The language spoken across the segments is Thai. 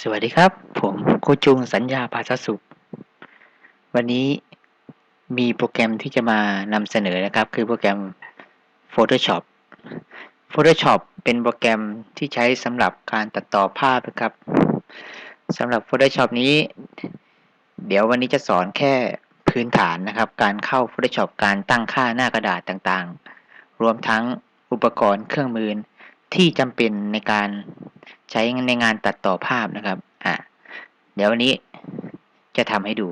สวัสดีครับ ผมโคจุงสัญญาภาษาสุข วันนี้มีโปรแกรมที่จะมานำเสนอนะครับ คือโปรแกรม Photoshop Photoshop เป็นโปรแกรมที่ใช้สำหรับการตัดต่อภาพนะครับสำหรับ Photoshop นี้ เดี๋ยววันนี้จะสอนแค่พื้นฐานนะครับ การเข้า Photoshop การตั้งค่าหน้ากระดาษต่างๆ รวมทั้งอุปกรณ์เครื่องมือที่จำเป็นในการ ใช้ในงานตัดต่อภาพนะครับ อ่าเดี๋ยววันนี้จะทำให้ดู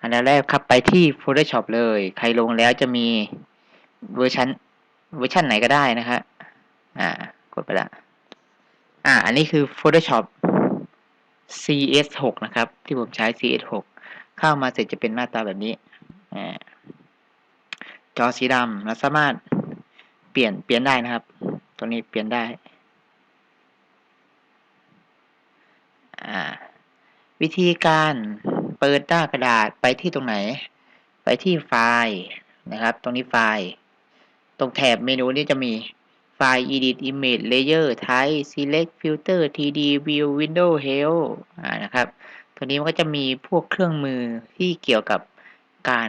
อันดับแรกครับไปที่ Photoshop เลย ใครลงแล้วจะมีเวอร์ชันเวอร์ชันไหนก็ได้นะฮะอ่า กดไปละ อ่า อันนี้คือ Photoshop CS6 นะครับ ที่ผมใช้ CS6 เข้ามาเสร็จจะเป็นหน้าตาแบบนี้ อ่า จอสีดำเราสามารถเปลี่ยนเปลี่ยนได้นะครับ ตรงนี้เปลี่ยนได้ วิธีการเปิดหน้ากระดาษไปที่ตรงไหน ไปที่ไฟล์นะครับ ตรงนี้ไฟล์ ตรงแถบเมนูนี้จะมีไฟล์ edit image layer type select filter 3d view window help นะครับ ตัวนี้มันก็จะมีพวกเครื่องมือที่เกี่ยวกับการ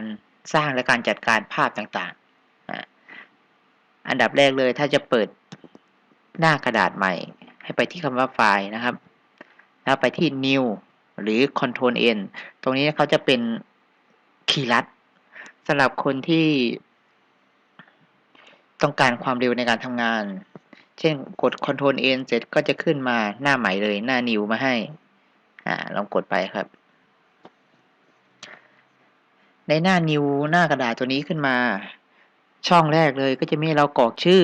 สร้างและการจัดการภาพต่างๆ อันดับแรกเลยถ้าจะเปิดหน้ากระดาษใหม่ ให้ไปที่คำว่าไฟล์นะครับ แล้วไปที่ new หรือ control n ตรงนี้เขาจะเป็นคีย์ลัดสำหรับคนที่ต้องการความเร็วในการทำงาน เช่นกด control n เสร็จก็จะขึ้นมาหน้าใหม่เลยหน้า new มาให้ อ่า ลองกดไปครับ ในหน้า new หน้ากระดาษตัวนี้ขึ้นมา ช่องแรกเลยก็จะมีเรากรอกชื่อ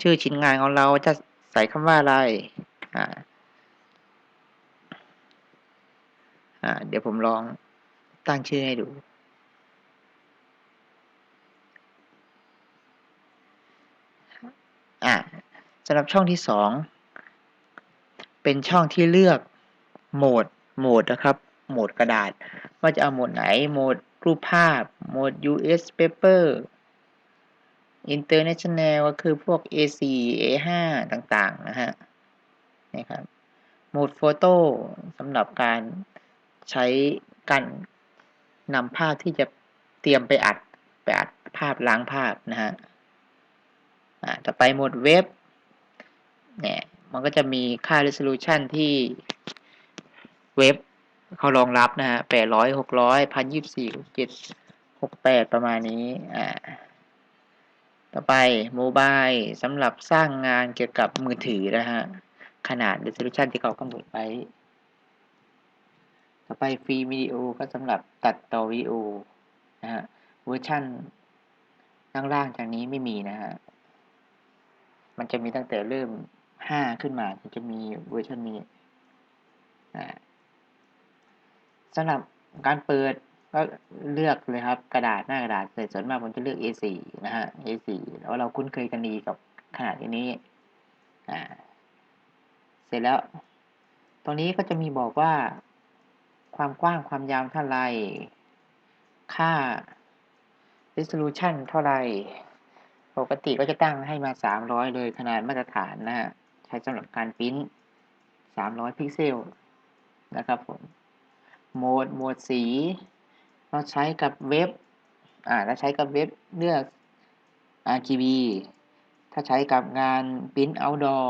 ชื่อชิ้นงานของเราจะใส่คำว่าอะไร อ่า อ่าเดี๋ยวผมลองตั้งชื่อให้ดู อ่าสำหรับช่องที่สองเป็นช่องที่เลือกโหมดโหมดนะครับ โหมดกระดาษ ว่าจะเอาโหมดไหน โหมดรูปภาพ โหมด US paper international ก็คือพวก A4 A5 ต่างๆ นะฮะนี่ครับโหมดโฟโต้สำหรับการ ใช้การนำภาพที่จะเตรียมไปอัดไปอัดภาพล้างภาพนะฮะต่อไปหมดเว็บเนี่ยมันก็จะมีค่า resolution ที่เว็บเขารองรับนะฮะแปดร้อยหกร้อยพันยี่สี่เจ็ดหกแปดประมาณนี้อ่าต่อไปโมบายสำหรับสร้างงานเกี่ยวกับมือถือนะฮะ ขนาด resolution ที่เขากำหนดไว้ ต่อไปฟรีวิดีโอก็สำหรับตัดต่อวิดีโอนะฮะเวอร์ชันข้างล่างจากนี้ไม่มีนะฮะมันจะมีตั้งแต่เริ่มห้าขึ้นมาจะมีเวอร์ชันนี้สำหรับการเปิดก็เลือกเลยครับกระดาษหน้ากระดาษเสร็จส่วนมากผมจะเลือก A4 นะฮะ A4 แล้วเราคุ้นเคยกันดีกับขนาดนี้อ่าเสร็จแล้ว ตรงนี้ก็จะมีบอกว่า ความกว้างความยาวเท่าไรค่า resolution เท่าไรปกติก็จะตั้งให้มา 300 เลยขนาดมาตรฐานนะฮะใช้สำหรับการพิมพ์300 พิกเซลนะครับผมโหมดโหมดสี เราใช้กับเว็บอ่าเราใช้กับเว็บเลือก RGB ถ้าใช้กับงานพิมพ์ outdoor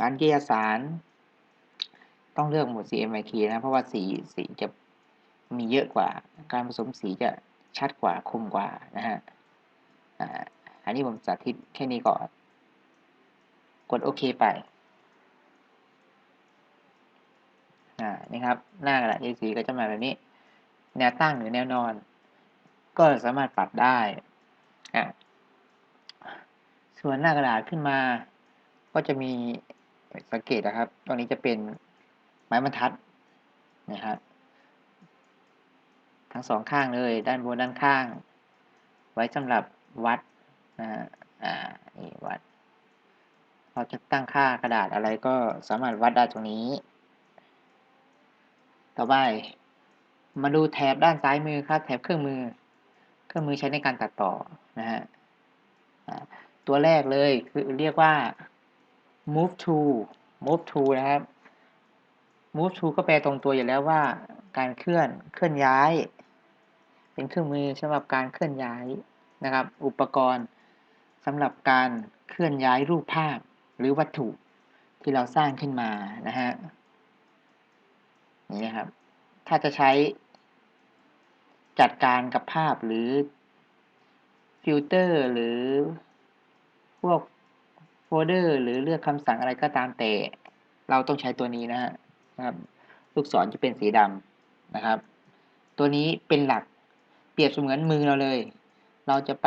งานเกียสาร ต้องเลือกโหมด CMYK นะเพราะว่าสีสีจะมีเยอะกว่า การผสมสีจะชัดกว่าคมกว่านะฮะอันนี้ผมสาธิตแค่นี้ก่อน กดโอเคไปอ่านี่ครับ หน้ากระดาษ A4 ก็จะมาแบบนี้ แนวตั้งหรือแนวนอน ก็สามารถปรับได้ ส่วนหน้ากระดาษขึ้นมา ก็จะมีสังเกตนะครับ ตรงนี้จะเป็น ไม้บรรทัดนะครับทั้งสองข้างเลยด้านบนด้านข้าง ไว้สำหรับวัดนะอ่านี่วัด เราจะตั้งค่ากระดาษอะไรก็สามารถวัดได้ตรงนี้ ต่อไปมาดูแถบด้านซ้ายมือครับแถบเครื่องมือ เครื่องมือใช้ในการตัดต่อนะฮะตัวแรกเลยคือเรียกว่า move to move to นะครับ move to ก็แปลตรงตัวอยู่แล้วว่า การเคลื่อนเคลื่อนย้าย เป็นเครื่องมือสำหรับการเคลื่อนย้ายนะครับ อุปกรณ์สำหรับการเคลื่อนย้ายรูปภาพหรือวัตถุที่เราสร้างขึ้นมานะฮะนี่นะครับ ถ้าจะใช้จัดการกับภาพหรือฟิลเตอร์หรือพวกโฟลเดอร์หรือเลือกคำสั่งอะไรก็ตามแต่ เราต้องใช้ตัวนี้นะฮะ นะครับ ลูกศรจะเป็นสีดำนะครับ ตัวนี้เป็นหลักเปรียบเสมือนมือเราเลย เราจะไป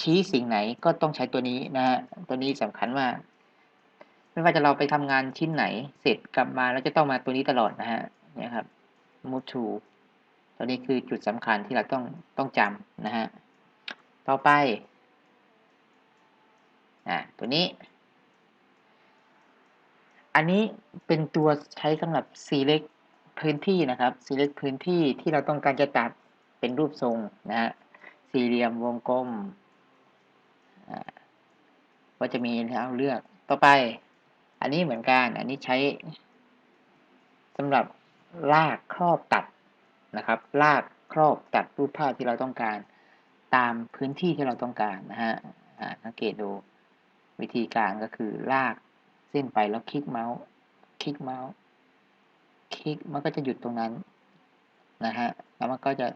ชี้สิ่งไหนก็ต้องใช้ตัวนี้นะฮะตัวนี้สำคัญมากไม่ว่าจะเราไปทำงานชิ้นไหนเสร็จกลับมาแล้วจะต้องมาตัวนี้ตลอดนะฮะเนี่ยครับ move to ตัวนี้คือจุดสำคัญที่เราต้องต้องจำนะฮะต่อไปอ่าตัวนี้ อันนี้เป็นตัวใช้สำหรับ select พื้นที่นะครับ select พื้นที่ที่เราต้องการจะตัดเป็นรูปทรงนะฮะสี่เหลี่ยมวงกลมก็จะมีให้เราเลือกต่อไป อันนี้เหมือนกัน อันนี้ใช้สำหรับลากครอบตัดนะครับ ลากครอบตัดรูปภาพที่เราต้องการตามพื้นที่ที่เราต้องการนะฮะสังเกตดูวิธีการก็คือลาก สิ้นไปแล้วคลิกเมาส์ คลิกเมาส์ คลิกมันก็จะหยุดตรงนั้นนะฮะ แล้วมันก็จะ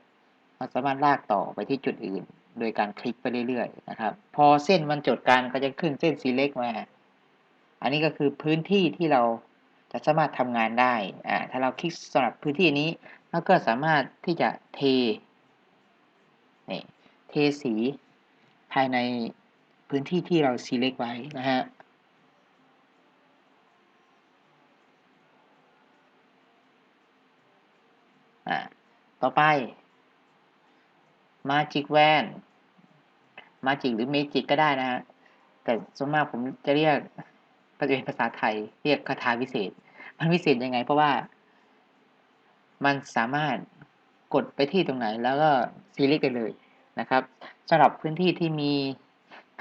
มันสามารถลากต่อไปที่จุดอื่น โดยการคลิกไปเรื่อยๆนะครับ พอเส้นมันจดกันก็จะขึ้นเส้นสีเล็กมา อันนี้ก็คือพื้นที่ที่เราจะสามารถทำงานได้ อ่า ถ้าเราคลิกสำหรับพื้นที่นี้ แล้วก็สามารถที่จะเท นี่ เทสีภายในพื้นที่ที่เรา select ไว้นะฮะ อ่าต่อไป Magic Van Magic หรือ Magic ก็ได้นะฮะ แต่ส่วนมากผมจะเรียกก็จะเป็นภาษาไทย เรียกคาถาวิเศษ มันวิเศษยังไง เพราะว่ามันสามารถกดไปที่ตรงไหน แล้วก็ select ได้เลยนะครับสำหรับพื้นที่ที่มี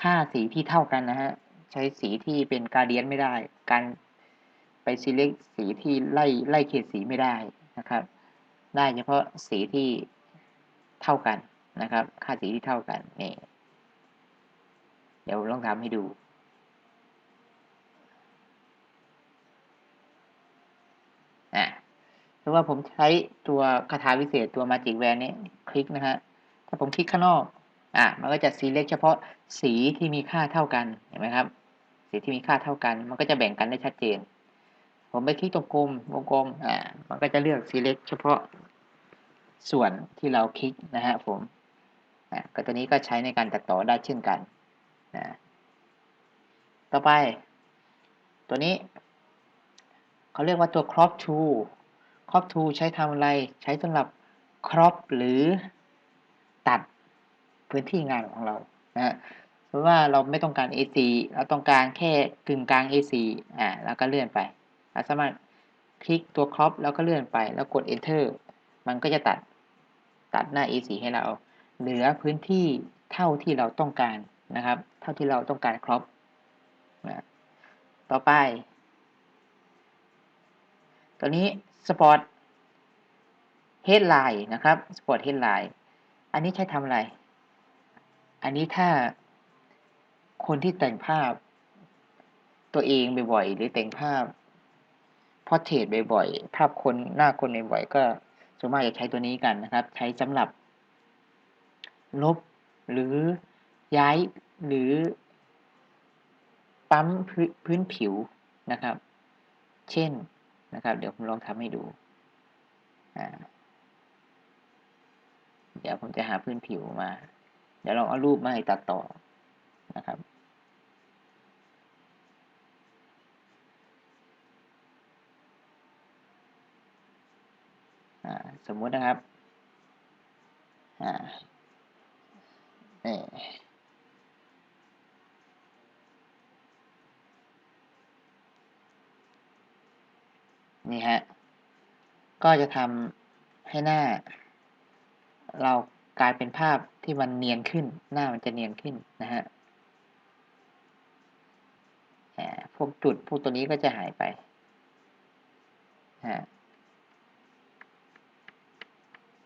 ค่าสีที่เท่ากันนะฮะ ใช้สีที่เป็นการเดียนไม่ได้ การไป select สีที่ไล่ไล่เขตสีไม่ได้นะครับ ได้เฉพาะสีที่เท่ากันนะครับ ค่าสีที่เท่ากันนี่เดี๋ยวลองทำให้ดูอะเพราว่าผมใช้ตัวคาถาวิเศษตัวมาจิกแวนนี้คลิกนะฮะถ้าผมคลิกข้างนอกอะมันก็จะสีเล็กเฉพาะสีที่มีค่าเท่ากันเห็นไหมครับ สีที่มีค่าเท่ากัน มันก็จะแบ่งกันได้ชัดเจน ผมไปคลิกตรงกลมวงกลมอ่ามันก็จะเลือกสีเล็กเฉพาะส่วนที่เราคลิกนะฮะผมอะก็ตัวนี้ก็ใช้ในการตัดต่อได้เช่นกันนะต่อไป ตัวนี้เขาเรียกว่าตัว crop tool crop tool ใช้ทำอะไรใช้สำหรับ crop หรือตัดพื้นที่งานของเรานะฮะเพราะว่าเราไม่ต้องการ AC เราต้องการแค่กึ่งกลาง AC อ่าแล้วก็เลื่อนไป สามารถคลิกตัว crop แล้วก็เลื่อนไปแล้วกด enter มันก็จะตัดตัดหน้า AC ให้เรา เหลือพื้นที่เท่าที่เราต้องการนะครับ เท่าที่เราต้องการ crop นะต่อไป ตัวนี้ spot headline นะครับ spot headline อันนี้ใช้ทำอะไร อันนี้ถ้าคนที่แต่งภาพตัวเองบ่อยๆหรือแต่งภาพ พอเทรตบ่อยๆ ภาพคนหน้าคนบ่อยๆก็ส่วนมากจะใช้ตัวนี้กันนะครับ ใช้สำหรับ ลบหรือย้ายหรือ ปั๊มพื้นผิวนะครับ เช่นนะครับ เดี๋ยวผมลองทำให้ดูเดี๋ยวผมจะหาพื้นผิวมา เดี๋ยวลองเอารูปมาให้ตัดต่อนะครับ สมมุตินะครับนี่นี่ฮะ ก็จะทำให้หน้า เรากลายเป็นภาพที่มันเนียนขึ้น หน้ามันจะเนียนขึ้นนะฮะพวกจุดพวกตัวนี้ก็จะหายไปฮะ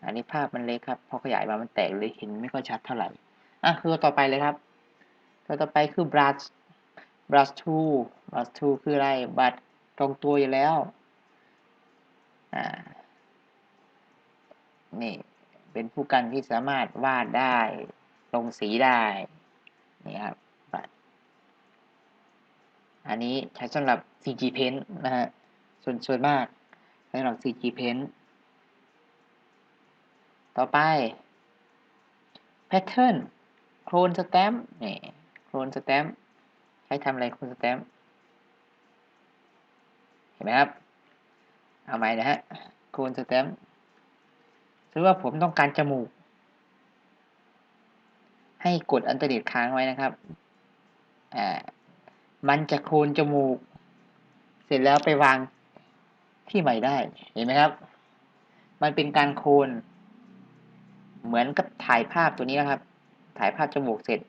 อันนี้ภาพมันเล็กครับ พอขยายมามันแตกเลยเห็นไม่ค่อยชัดเท่าไหร่ อะคือต่อไปเลยครับ ตัวต่อไปคือ brush brush tool brush tool คืออะไร บัตรตรงตัวอยู่แล้ว อ่า นี่ เป็นผู้กันที่สามารถวาดได้ ลงสีได้ นี่ครับบัตรอันนี้ใช้สำหรับ CG Paint นะฮะ ส่วนส่วนมากใช้สำหรับ CG Paint ต่อไป Pattern โครนสแตมป์นี่โครนสแตมป์ใช้ทำอะไรโครนสแตมป์เห็นไหมครับ เอาใหม่นะฮะโครนสแตมป์ถือว่าผมต้องการจมูก ให้กดอันเตอร์เน็ตค้างไว้นะครับ อ่า มันจะโครนจมูก เสร็จแล้วไปวางที่ใหม่ได้ เห็นไหมครับ มันเป็นการโครน เหมือนกับถ่ายภาพตัวนี้นะครับ ถ่ายภาพจมูกเสร็จ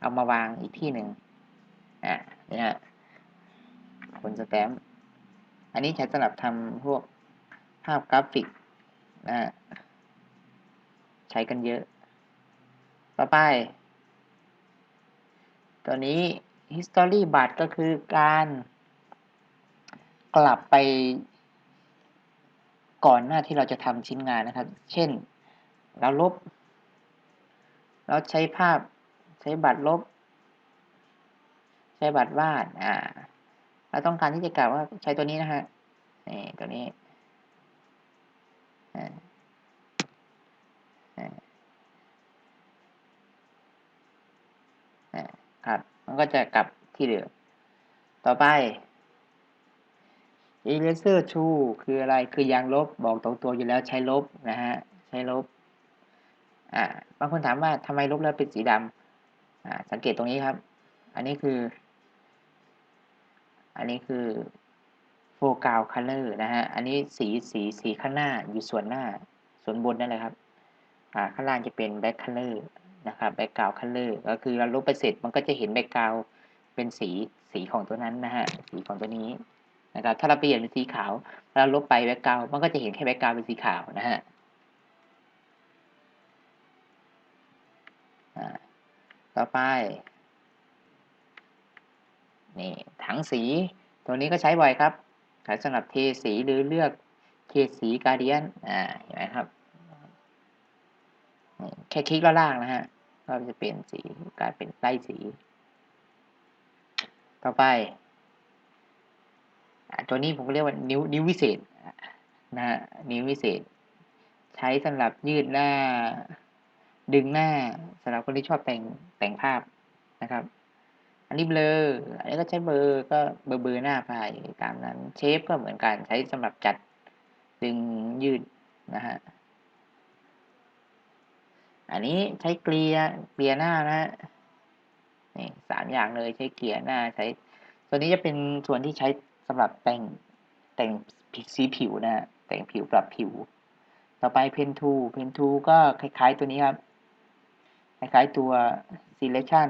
เอามาวางอีกที่หนึ่งอ่านี่ฮะคนสแตมป์อันนี้ใช้สำหรับทำพวกภาพกราฟิกนะใช้กันเยอะ ต่อไป ตัวนี้ history b u t ก็คือการกลับไปก่อนหน้าที่เราจะทำชิ้นงานนะครับ เช่น เราลบ เราใช้ภาพใช้บัตรลบ ใช้บัตรวาดอ่าเราต้องการที่จะกล่าวว่าใช้ตัวนี้นะฮะนี่ตัวนี้ครับ มันก็จะกลับที่เดิม ต่อไป eraser tool คืออะไร คือยางลบ บอกตรงตัวอยู่แล้วใช้ลบนะฮะ ใช้ลบ อ่าบางคนถามว่าทำไมลบแล้วเป็นสีดำอ่าสังเกตตรงนี้ครับ อันนี้คือ อันนี้คือโฟกาวคัลเลอร์นะฮะ อันนี้สีสีสีข้างหน้าอยู่ส่วนหน้าส่วนบนนั่นแหละครับ อ่าข้างล่างจะเป็นแบ็คคัลเลอร์นะครับแบ็คกราวคัลเลอร์ก็คือเราลบไปเสร็จมันก็จะเห็นแบ็คกราวเป็นสีสีของตัวนั้นนะฮะสีของตัวนี้นะครับถ้าเราเปลี่ยนเป็นสีขาวเราลบไปแบ็คกราวมันก็จะเห็นแค่แบ็คกราวเป็นสีขาวนะฮะ ต่อไป นี่ถังสี ตัวนี้ก็ใช้บ่อยครับใช้สำหรับเทสีหรือเลือกเทสีการเดียนอ่าเห็นไหมครับ แค่คลิกแล้วล่างนะฮะก็จะเปลี่ยนสีกลายเป็นไล่สี ต่อไปตัวนี้ผมเรียกว่านิ้วนิ้ววิเศษนะฮะนิ้ววิเศษ ใช้สำหรับยืดหน้า ดึงหน้าสำหรับคนที่ชอบแต่งแต่งภาพนะครับ อันนี้เบลออันนี้ก็ใช้เบอร์ก็เบอร์เบอร์หน้าไปตามนั้นเชฟก็เหมือนกันใช้สำหรับจัดดึงยืดนะฮะอันนี้ใช้เกลียเกลียหน้านะฮะนี่สามอย่างเลยใช้เกลียหน้าใช้ตัวนี้จะเป็นส่วนที่ใช้สำหรับแต่งแต่งสีผิวนะฮะแต่งผิวปรับผิว ต่อไปเพนทูเพนทูก็คล้ายๆตัวนี้ครับ คล้ายๆตัว selection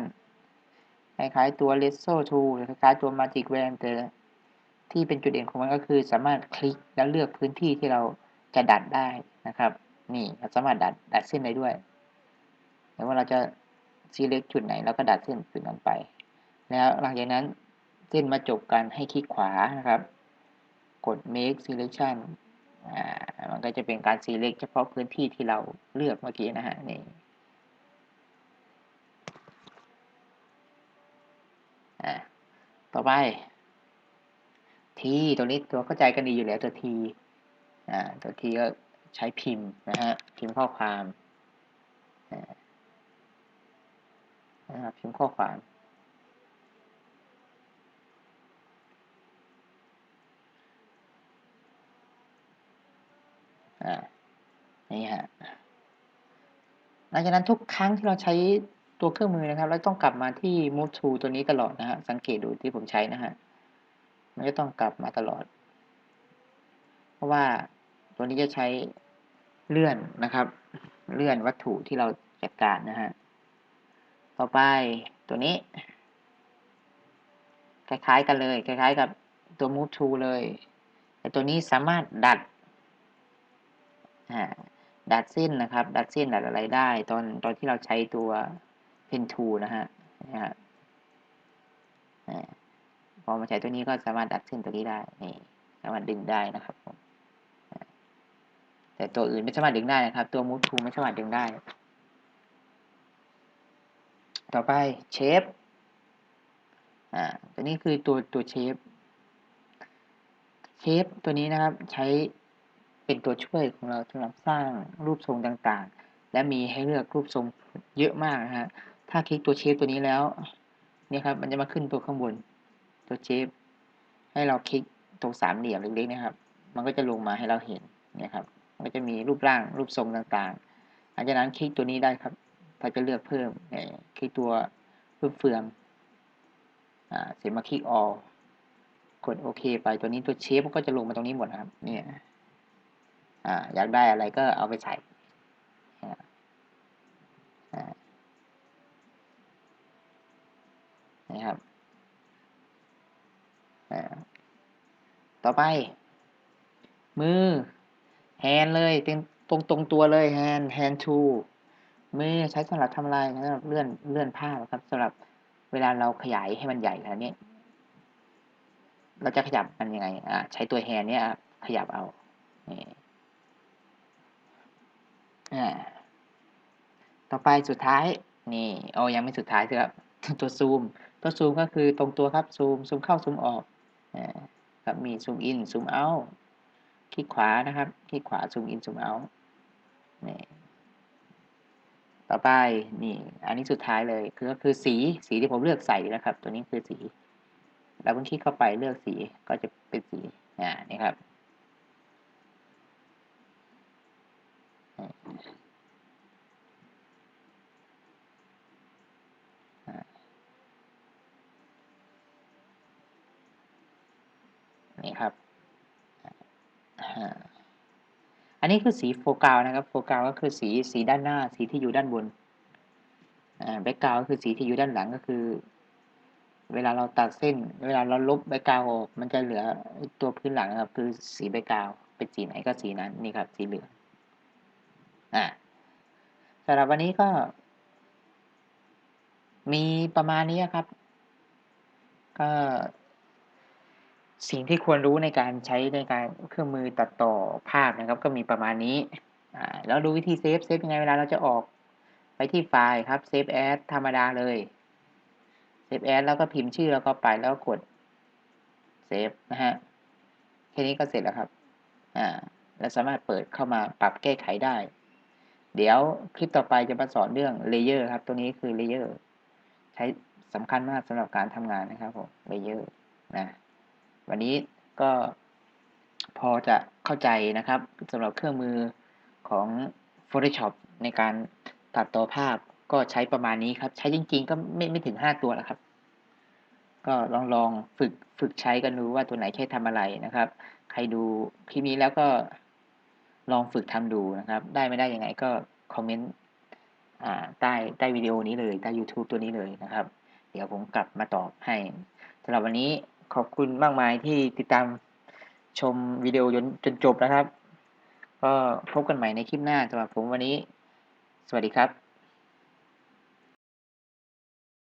คล้ายๆตัว Reso Tool คล้ายๆตัว Magic Wand แต่ที่เป็นจุดเด่นของมันก็คือสามารถคลิกแล้วเลือกพื้นที่ที่เราจะดัดได้นะครับ นี่เราสามารถดัดดัดเส้นได้ด้วยหรือว่าเราจะ select จุดไหนเราก็ดัดเส้นจุดนั้นไป แล้วหลังจากนั้นเส้นมาจบกันให้คลิกขวานะครับ กด make selection อ่ามันก็จะเป็นการ select เฉพาะพื้นที่ที่เราเลือกเมื่อกี้นะฮะนี่ต่อ ไปทีตัวนี้ตัวเข้าใจกันดีอยู่แล้วตัวทีอ่าตัวทีก็ใช้พิมพ์นะฮะพิมพ์ข้อความนะครับพิมพ์ข้อความอ่านี่ฮะหลังจากนั้นทุกครั้งที่เราใช้ ตัวเครื่องมือนะครับ แล้วต้องกลับมาที่ move to ตัวนี้ตลอดนะฮะสังเกตดูที่ผมใช้นะฮะมันจะต้องกลับมาตลอด เพราะว่าตัวนี้จะใช้เลื่อนนะครับ เลื่อนวัตถุที่เราจัดการนะฮะต่อไปตัวนี้ คล้ายๆกันเลย คล้ายๆ กับตัว move to เลยแต่ตัวนี้สามารถดัดดัดเส้นนะครับ ดัดเส้นดัดอะไรได้ ตอนตอนที่เราใช้ตัว เพนทูนะฮะนะฮะพอมาใช้ตัวนี้ก็สามารถดัดเส้นตัวนี้ได้นี่สามารถดึงได้นะครับผมแต่ตัวอื่นไม่สามารถดึงได้นะครับ ตัวมูฟทูไม่สามารถดึงได้ ต่อไปเชฟอ่าตัวนี้คือตัวตัวเชฟเชฟตัวนี้นะครับใช้เป็นตัวช่วยของเราสำหรับสร้างรูปทรงต่างๆ และมีให้เลือกรูปทรงเยอะมากนะฮะ ถ้าคลิกตัวเชฟตัวนี้แล้วนี่ครับมันจะมาขึ้นตัวข้างบนตัวเชฟให้เราคลิกตรงสามเหลี่ยมเล็กๆนะครับ มันก็จะลงมาให้เราเห็นนะครับมันก็จะมีรูปร่างรูปทรงต่างๆหลังจากนั้นคลิกตัวนี้ได้ครับถ้าจะเลือกเพิ่มคลิกตัวรูปเฟืองอ่าเสร็จมาคลิกออกดโอเคไปตัวนี้ตัวเชฟก็จะลงมาตรงนี้หมดนะครับเนี่ยอ่าอยากได้อะไรก็เอาไปใส่ นะครับต่อไป มือ แฮนเลยตรงตรงตัวเลยแฮนแฮนทูมือใช้สำหรับทำอะไรสำหรับเลื่อนเลื่อนภาพครับสำหรับเวลาเราขยายให้มันใหญ่ขนาดนี้ เราจะขยับมันยังไงอ่ใช้ตัวแฮนเนี้ยขยับเอาอ่าต่อไปสุดท้ายนี่โอ้ยังไม่สุดท้ายครับตัวซูม ตัวซูมก็คือตรงตัวครับซูมซูมเข้าซูมออกอ่าครับมีซูมอินซูมเอาคลิกขวานะครับคลิกขวาซูมอินซูมเอานี่ต่อไปนี่ อันนี้สุดท้ายเลยคือก็คือสีสีที่ผมเลือกใส่นะครับ ตัวนี้คือสีแล้วคลิกเข้าไปเลือกสีก็จะเป็นสีอ่านี่ครับ ครับ อันนี้คือสีโฟกัสนะครับ โฟกัสก็คือสีสีด้านหน้า สีที่อยู่ด้านบนแบ็กกราวก็คือสีที่อยู่ด้านหลังก็คือ เวลาเราตัดเส้น เวลาเราลบแบ็กกราวออกมันจะเหลือตัวพื้นหลังครับ คือสีแบ็กกราวเป็นสีไหนก็สีนั้นนี่ครับ สีเหลืองอ่าสำหรับวันนี้ก็ มีประมาณนี้ครับ ก็ สิ่งที่ควรรู้ในการใช้ในการเครื่องมือตัดต่อภาพนะครับ ก็มีประมาณนี้แล้วดูวิธีเซฟเซฟยังไงเวลาเราจะออกไปที่ไฟล์ครับเซฟแอดธรรมดาเลยเซฟแอดแล้วก็พิมพ์ชื่อแล้วก็ไปแล้วกดเซฟนะฮะแค่นี้ก็เสร็จแล้วครับอ่าเราสามารถเปิดเข้ามาปรับแก้ไขได้ เดี๋ยวคลิปต่อไปจะมาสอนเรื่องเลเยอร์ครับ ตัวนี้คือเลเยอร์ใช้สำคัญมากสำหรับการทำงานนะครับผมเลเยอร์นะ วันนี้ก็พอจะเข้าใจนะครับสำหรับเครื่องมือของ Photoshop ในการตัดต่อภาพก็ใช้ประมาณนี้ครับ ใช้จริงๆ ก็ไม่ไม่ถึงห้าตัวแล้วครับ ก็ลองลองฝึกฝึกใช้กันดูว่าตัวไหนใช้ทำอะไรนะครับ ใครดูคลิปนี้แล้วก็ลองฝึกทำดูนะครับ ได้ไม่ได้ยังไงก็คอมเมนต์ใต้ใต้วิดีโอนี้เลยใต้ YouTube ตัวนี้เลยนะครับ เดี๋ยวผมกลับมาตอบให้สำหรับวันนี้ ขอบคุณมากมายที่ติดตามชมวิดีโอจนจบนะครับ ก็พบกันใหม่ในคลิปหน้าสำหรับผมวันนี้ สวัสดีครับ